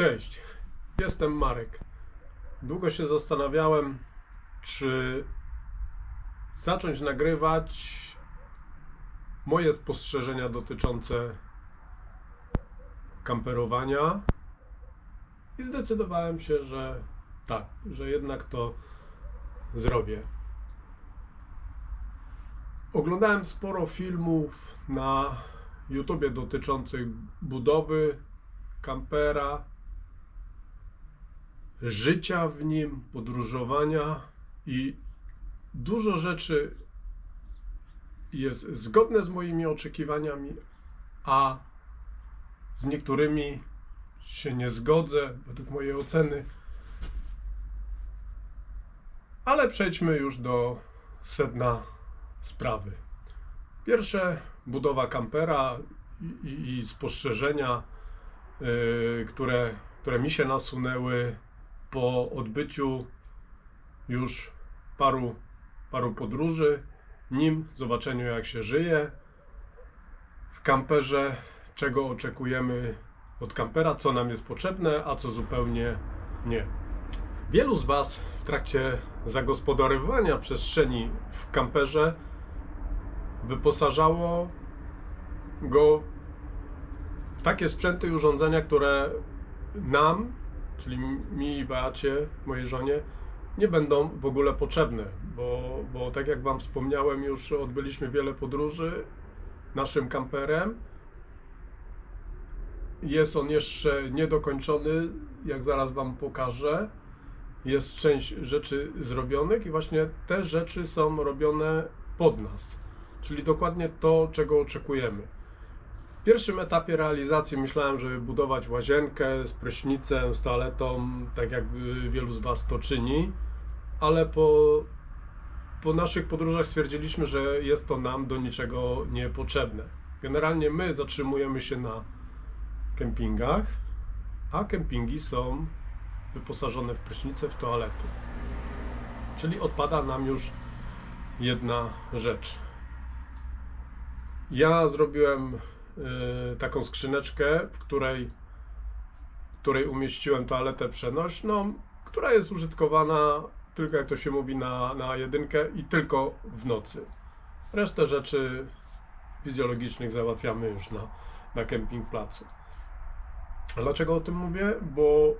Cześć, jestem Marek. Długo się zastanawiałem, czy zacząć nagrywać moje spostrzeżenia dotyczące kamperowania i zdecydowałem się, że tak, że jednak to zrobię. Oglądałem sporo filmów na YouTubie dotyczących budowy kampera, życia w nim, podróżowania i dużo rzeczy jest zgodne z moimi oczekiwaniami, a z niektórymi się nie zgodzę według mojej oceny. Ale przejdźmy już do sedna sprawy. Pierwsze, budowa kampera i, i, spostrzeżenia, yy, które, które mi się nasunęły po odbyciu już paru, paru podróży, nim zobaczeniu jak się żyje w kamperze, czego oczekujemy od kampera, co nam jest potrzebne, a co zupełnie nie. Wielu z Was w trakcie zagospodarowywania przestrzeni w kamperze wyposażało go w takie sprzęty i urządzenia, które nam, czyli mi i Beacie, mojej żonie, nie będą w ogóle potrzebne, bo, bo tak jak Wam wspomniałem, już odbyliśmy wiele podróży naszym kamperem. Jest on jeszcze niedokończony, jak zaraz Wam pokażę. Jest część rzeczy zrobionych i właśnie te rzeczy są robione pod nas, czyli dokładnie to, czego oczekujemy. W pierwszym etapie realizacji myślałem, żeby budować łazienkę z prysznicem, z toaletą, tak jak y, wielu z Was to czyni, ale po, po naszych podróżach stwierdziliśmy, że jest to nam do niczego niepotrzebne. Generalnie my zatrzymujemy się na kempingach, a kempingi są wyposażone w prysznice, w toalety. Czyli odpada nam już jedna rzecz. Ja zrobiłem taką skrzyneczkę, w której, w której umieściłem toaletę przenośną, która jest użytkowana tylko, jak to się mówi, na, na jedynkę i tylko w nocy. Resztę rzeczy fizjologicznych załatwiamy już na, na kempingplacu. A dlaczego o tym mówię? Bo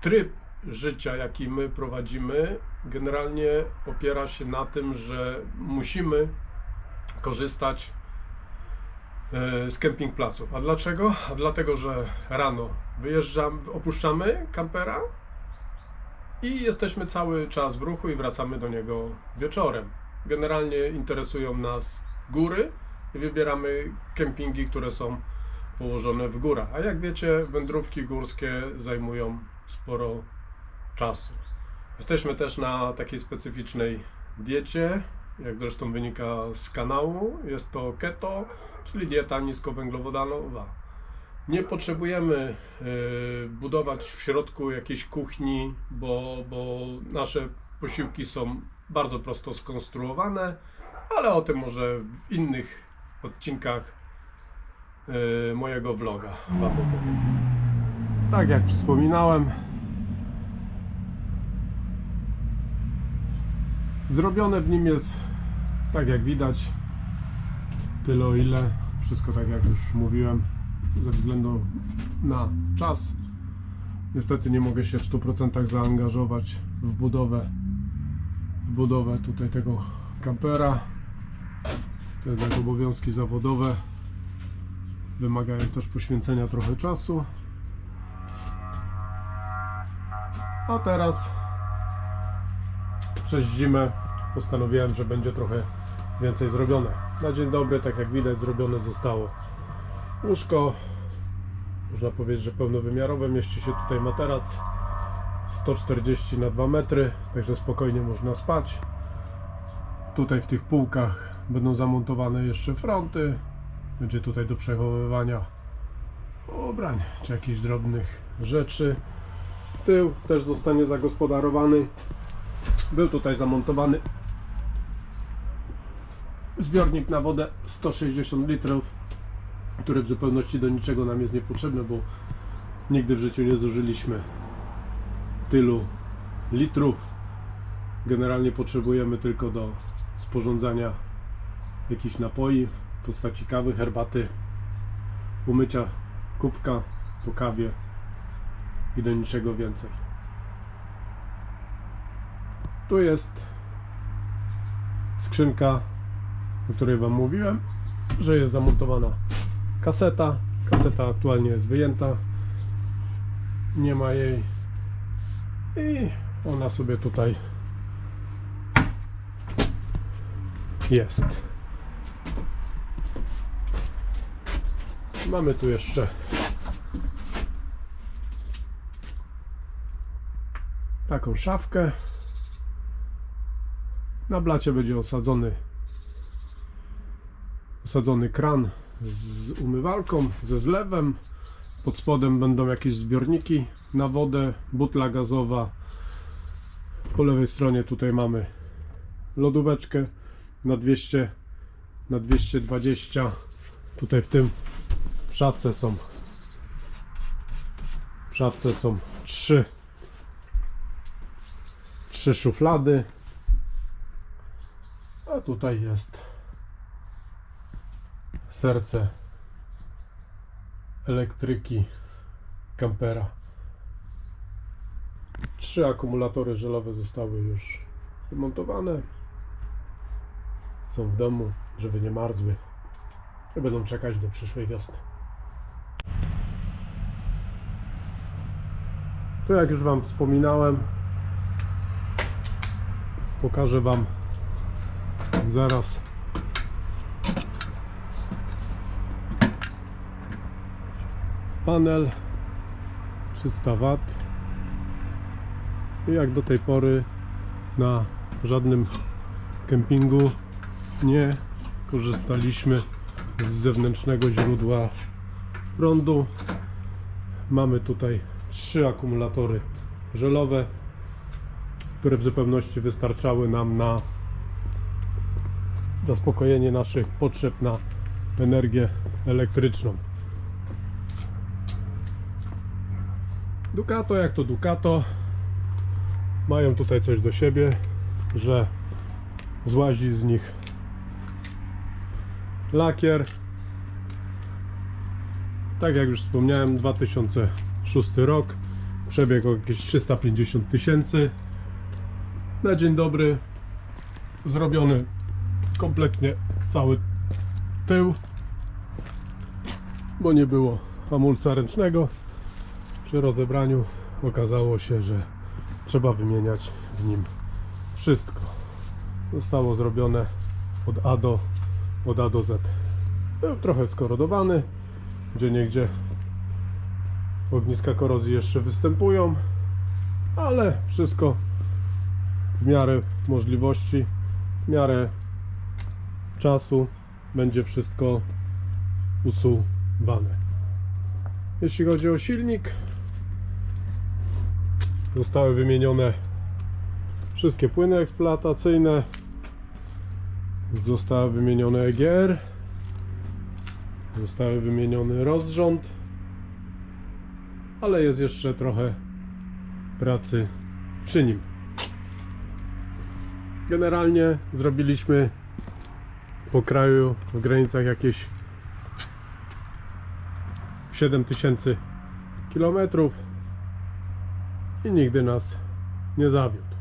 tryb życia, jaki my prowadzimy, generalnie opiera się na tym, że musimy korzystać e, z kempingplaców. A dlaczego? A dlatego, że rano wyjeżdżamy, opuszczamy kampera i jesteśmy cały czas w ruchu i wracamy do niego wieczorem. Generalnie interesują nas góry i wybieramy kempingi, które są położone w górach. A jak wiecie, wędrówki górskie zajmują sporo czasu. Jesteśmy też na takiej specyficznej diecie, jak zresztą wynika z kanału. Jest to keto, czyli dieta niskowęglowodanowa. Nie potrzebujemy y, budować w środku jakiejś kuchni, bo, bo nasze posiłki są bardzo prosto skonstruowane, ale o tym może w innych odcinkach y, mojego vloga Wam opowiem. Tak jak wspominałem, zrobione w nim jest, tak jak widać, tyle o ile, wszystko tak jak już mówiłem, ze względu na czas. Niestety nie mogę się w 100% zaangażować w budowę, w budowę tutaj tego kampera. Jednak obowiązki zawodowe wymagają też poświęcenia trochę czasu. A teraz przez zimę postanowiłem, że będzie trochę więcej zrobione. Na dzień dobry, tak jak widać, zrobione zostało łóżko. Można powiedzieć, że pełnowymiarowe. Mieści się tutaj materac 140 na 2 metry, także spokojnie można spać. Tutaj w tych półkach będą zamontowane jeszcze fronty. Będzie tutaj do przechowywania ubrań czy jakichś drobnych rzeczy. Tył też zostanie zagospodarowany. Był tutaj zamontowany zbiornik na wodę 160 litrów, który w zupełności do niczego nam jest niepotrzebny, bo Nigdy w życiu nie zużyliśmy tylu litrów. Generalnie potrzebujemy tylko do sporządzania jakichś napoi w postaci kawy, herbaty, umycia kubka po kawie i do niczego więcej. Tu jest skrzynka, o której Wam mówiłem, że jest zamontowana kaseta. Kaseta aktualnie jest wyjęta. Nie ma jej. I ona sobie tutaj jest. Mamy tu jeszcze taką szafkę. Na blacie będzie osadzony osadzony kran z umywalką, ze zlewem. Pod spodem będą jakieś zbiorniki na wodę, butla gazowa. Po lewej stronie tutaj mamy lodóweczkę na 200 na 220. Tutaj w tym w szafce są w szafce są trzy trzy szuflady. A tutaj jest serce elektryki kampera. Trzy akumulatory żelowe zostały już wymontowane. Są w domu, żeby nie marzły i będą czekać do przyszłej wiosny. Tu jak już Wam wspominałem, pokażę Wam zaraz. Panel 300 W i jak do tej pory na żadnym kempingu nie korzystaliśmy z zewnętrznego źródła prądu. Mamy tutaj trzy akumulatory żelowe które w zupełności wystarczały nam na zaspokojenie naszych potrzeb na energię elektryczną Ducato jak to Ducato mają tutaj coś do siebie, że złazi z nich lakier. Tak jak już wspomniałem, 2006 rok, przebieg jakieś 350 tysięcy. Na dzień dobry zrobiony kompletnie cały tył, bo nie było hamulca ręcznego przy rozebraniu okazało się, że trzeba wymieniać w nim wszystko. Zostało zrobione od A do, od A do Z. Był trochę skorodowany, gdzie niegdzie ogniska korozji jeszcze występują, ale wszystko w miarę możliwości, w miarę czasu będzie wszystko usuwane. Jeśli chodzi o silnik, Zostały wymienione wszystkie płyny eksploatacyjne. Zostały wymienione EGR. Zostały wymieniony rozrząd. Ale jest jeszcze trochę pracy przy nim. Generalnie zrobiliśmy po kraju w granicach jakieś 7000 kilometrów i nigdy nas nie zawiódł.